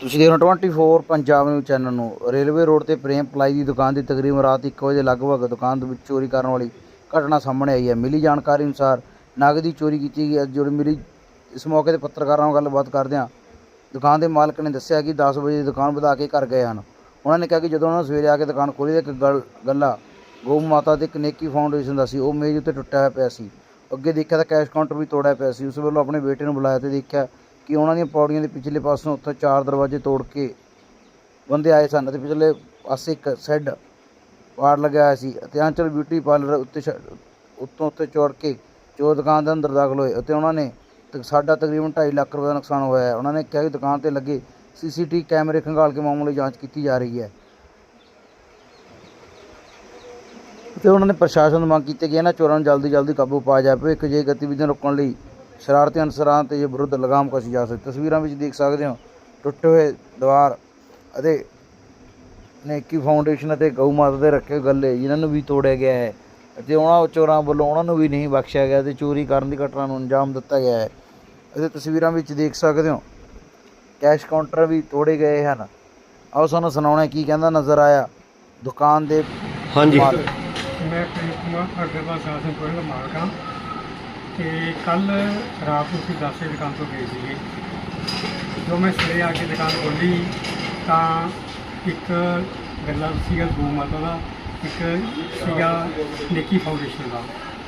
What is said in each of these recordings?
ਤੁਸੀਂ ਦੇਖ ਰਹੇ ਹੋ 24 ਪੰਜਾਬ ਨਿਊਜ਼ ਚੈਨਲ ਨੂੰ। ਰੇਲਵੇ ਰੋਡ ਤੇ ਪ੍ਰੇਮ ਪਲਾਈ ਦੀ ਦੁਕਾਨ ਦੀ ਤਕਰੀਬਨ ਰਾਤ 1 ਵਜੇ ਲਗਭਗ ਦੁਕਾਨ ਦੇ ਵਿੱਚ ਚੋਰੀ ਕਰਨ ਵਾਲੀ ਘਟਨਾ ਸਾਹਮਣੇ ਆਈ ਹੈ। ਮਿਲੀ ਜਾਣਕਾਰੀ ਅਨੁਸਾਰ ਨਗਦੀ ਚੋਰੀ ਕੀਤੀ ਗਈ ਹੈ, ਜਿਹੜੀ ਮਿਲੀ ਇਸ ਮੌਕੇ ਤੇ ਪੱਤਰਕਾਰਾਂ ਨਾਲ ਗੱਲਬਾਤ ਕਰਦਿਆਂ ਦੁਕਾਨ ਦੇ ਮਾਲਕ ਨੇ ਦੱਸਿਆ ਕਿ 10 ਵਜੇ ਦੁਕਾਨ ਵਧਾ ਕੇ ਘਰ ਗਏ ਹਨ। ਉਹਨਾਂ ਨੇ ਕਿਹਾ ਕਿ ਜਦੋਂ ਉਹਨਾਂ ਸਵੇਰੇ ਆ ਕੇ ਦੁਕਾਨ ਖੋਲ੍ਹੀ ਤਾਂ ਇੱਕ ਗੱਲ, ਗੱਲਾ ਗਊ ਮਾਤਾ ਦੇ ਇੱਕ ਨੇਕੀ ਫਾਊਂਡੇਸ਼ਨ ਦਾ ਸੀ। ਉਹ ਮੇਜ਼ ਉੱਤੇ ਟੁੱਟਿਆ ਹੋਇਆ ਪਿਆ ਸੀ। ਅੱਗੇ ਦੇਖਿਆ ਤਾਂ ਕੈਸ਼ ਕਾਊਂਟਰ ਵੀ ਤੋੜਿਆ ਪਿਆ ਸੀ। ਉਸ ਵੱਲੋਂ ਆਪਣੇ ਬੇਟੇ ਨੂੰ ਬੁਲਾਇਆ ਤੇ ਦੇਖਿਆ ਕਿ ਉਹਨਾਂ ਦੀਆਂ ਪੌੜੀਆਂ ਦੇ ਪਿਛਲੇ ਪਾਸੋਂ ਉੱਥੋਂ ਚਾਰ ਦਰਵਾਜ਼ੇ ਤੋੜ ਕੇ ਬੰਦੇ ਆਏ ਸਨ ਅਤੇ ਪਿਛਲੇ ਪਾਸੇ ਇੱਕ ਸੈੱਡ ਵਾੜ ਲਗਾਇਆ ਹੋਇਆ ਸੀ। ਅਤੇ ਆਂਚਲ ਬਿਊਟੀ ਪਾਰਲਰ ਉੱਤੇ ਛ- ਉੱਤੋਂ ਉੱਤੇ ਚੋੜ ਕੇ ਚੋਰ ਦੁਕਾਨ ਦੇ ਅੰਦਰ ਦਾਖਲ ਹੋਏ ਅਤੇ ਉਹਨਾਂ ਨੇ ਤ- ਸਾਡਾ ਤਕਰੀਬਨ 2.5 ਲੱਖ ਰੁਪਏ ਦਾ ਨੁਕਸਾਨ ਹੋਇਆ ਹੈ। ਉਹਨਾਂ ਨੇ ਕਿਹਾ ਕਿ ਦੁਕਾਨ ਤੇ ਲੱਗੇ ਸੀਸੀਟੀ ਕੈਮਰੇ ਖੰਗਾਲ ਕੇ ਮਾਮੂਲੀ ਜਾਂਚ ਕੀਤੀ ਜਾ ਰਹੀ ਹੈ। ਤੇ ਉਹਨਾਂ ਨੇ ਪ੍ਰਸ਼ਾਸਨ ਨੂੰ ਮੰਗ ਕੀਤੀ ਕਿ ਇਹਨਾਂ ਚੋਰਾਂ ਨੂੰ ਜਲਦੀ ਜਲਦੀ ਕਾਬੂ ਪਾਇਆ ਜਾਵੇ। ਇੱਕ ਜੇ ਗਤੀਵਿਧੀਆਂ ਰੋਕਣ ਲਈ ਸ਼ਰਾਰਤੀ ਅਨਸਰਾਂ ਤੇ ਵਿਰੁੱਧ ਲਗਾਮ ਕਸੀ ਜਾ ਸਕਦੀ। ਤਸਵੀਰਾਂ ਵਿੱਚ ਦੇਖ ਸਕਦੇ ਹੋ ਟੁੱਟੇ ਹੋਏ ਦੀਵਾਰ ਅਤੇ ਨੇਕੀ ਫਾਊਂਡੇਸ਼ਨ ਅਤੇ ਗਊ ਮਾਤਾ ਦੇ ਰੱਖੇ ਗੱਲੇ ਜਿਨ੍ਹਾਂ ਨੂੰ ਵੀ ਤੋੜਿਆ ਗਿਆ ਹੈ ਅਤੇ ਉਹਨਾਂ ਚੋਰਾਂ ਵੱਲੋਂ ਉਹਨਾਂ ਨੂੰ ਵੀ ਨਹੀਂ ਬਖਸ਼ਿਆ ਗਿਆ ਤੇ ਚੋਰੀ ਕਰਨ ਦੀ ਘਟਨਾ ਨੂੰ ਅੰਜਾਮ ਦਿੱਤਾ ਗਿਆ ਹੈ। ਅਤੇ ਤਸਵੀਰਾਂ ਵਿੱਚ ਦੇਖ ਸਕਦੇ ਹੋ ਕੈਸ਼ ਕਾਊਂਟਰ ਵੀ ਤੋੜੇ ਗਏ ਹਨ। ਆਓ ਸਾਨੂੰ ਸੁਣਾਉਣਾ ਕੀ ਕਹਿੰਦਾ ਨਜ਼ਰ ਆਇਆ ਦੁਕਾਨ ਦੇ ਹਾਂਜੀ। ਮੈਂ ਪ੍ਰੇਮ ਕੁਮਾਰ ਸਾਸਨਪੁਰ ਦਾ ਮਾਲਕ ਹਾਂ ਤੇ ਕੱਲ ਰਾਤ ਨੂੰ ਅਸੀਂ 10 ਵਜੇ ਦੁਕਾਨ ਤੋਂ ਗਏ ਸੀਗੇ। ਜਦੋਂ ਮੈਂ ਸਵੇਰੇ ਆ ਕੇ ਦੁਕਾਨ ਖੋਲ੍ਹੀ ਤਾਂ ਇੱਕ ਗੱਲਾ ਸੀਗਾ ਗਊ ਮਾਤਾ ਦਾ, ਇੱਕ ਸੀਗਾ ਨੇਕੀ ਫਾਊਂਡੇਸ਼ਨ ਦਾ।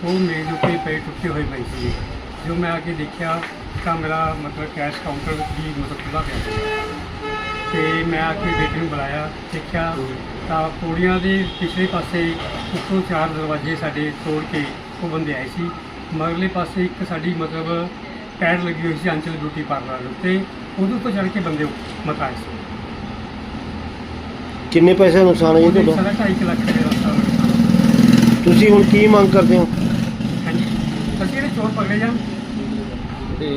ਉਹ ਮੇਜ਼ ਉੱਤੇ ਪਏ ਟੁੱਟੇ ਹੋਏ ਪਏ ਸੀ ਜੋ ਮੈਂ ਆ ਕੇ ਦੇਖਿਆ, ਤਾਂ ਮੇਰਾ ਮਤਲਬ ਕੈਸ਼ ਕਾਊਂਟਰ ਵੀ ਮਤਲਬ ਖੁੱਲ੍ਹਾ ਪਿਆ ਸੀ। ਤੇ ਮੈਂ ਆ ਕੇ ਬੇਟੇ ਨੂੰ ਬੁਲਾਇਆ, ਦੇਖਿਆ ਤਾਂ ਪੌੜੀਆਂ ਦੇ ਪਿਛਲੇ ਪਾਸੇ ਉੱਪਰੋਂ ਚਾਰ ਦਰਵਾਜ਼ੇ ਸਾਡੇ ਤੋੜ ਕੇ ਉਹ ਬੰਦੇ ਆਏ ਸੀ। ਮਗਰਲੇ ਪਾਸੇ ਇੱਕ ਸਾਡੀ ਮਤਲਬ ਟਾਇਰ ਲੱਗੀ ਹੋਈ ਸੀ ਅੰਚਲ ਬਿਊਟੀ ਪਾਰਲਰ ਉੱਤੇ ਉਹਦੇ ਉੱਤੇ ਚੜ੍ਹ ਕੇ ਬੰਦੇ ਮਤ ਆਏ ਸੀ। ਕਿੰਨੇ ਪੈਸੇ ਦਾ ਨੁਕਸਾਨ ਹੈ ਜੀ ਤੁਹਾਡਾ? ਸਾਡਾ 2.5 ਲੱਖ ਦੇ ਰਸਤਾ ਹੋਇਆ। ਤੁਸੀਂ ਹੁਣ ਕੀ ਮੰਗ ਕਰਦੇ ਹੋ? ਹਾਂਜੀ। ਅਸੀਂ ਇਹਦੇ ਚੋਰ ਪਕੜੇ ਜਾਣ। ਤੇ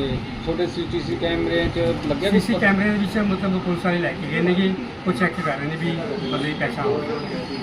ਤੁਹਾਡੇ ਸੀਸੀਟੀਵੀ ਕੈਮਰੇ 'ਚ ਲੱਗਿਆ ਸੀਸੀ ਕੈਮਰੇ ਦੇ ਵਿੱਚ ਮਤਲਬ ਪੁਲਿਸ ਵਾਲੇ ਲੈ ਕੇ ਗਏ ਨੇਗੇ। ਉਹ ਚੈੱਕ ਕਰ ਰਹੇ ਨੇ ਵੀ ਬੰਦੇ ਦੀ ਪਹਿਚਾਣ ਹੋ ਗਈ।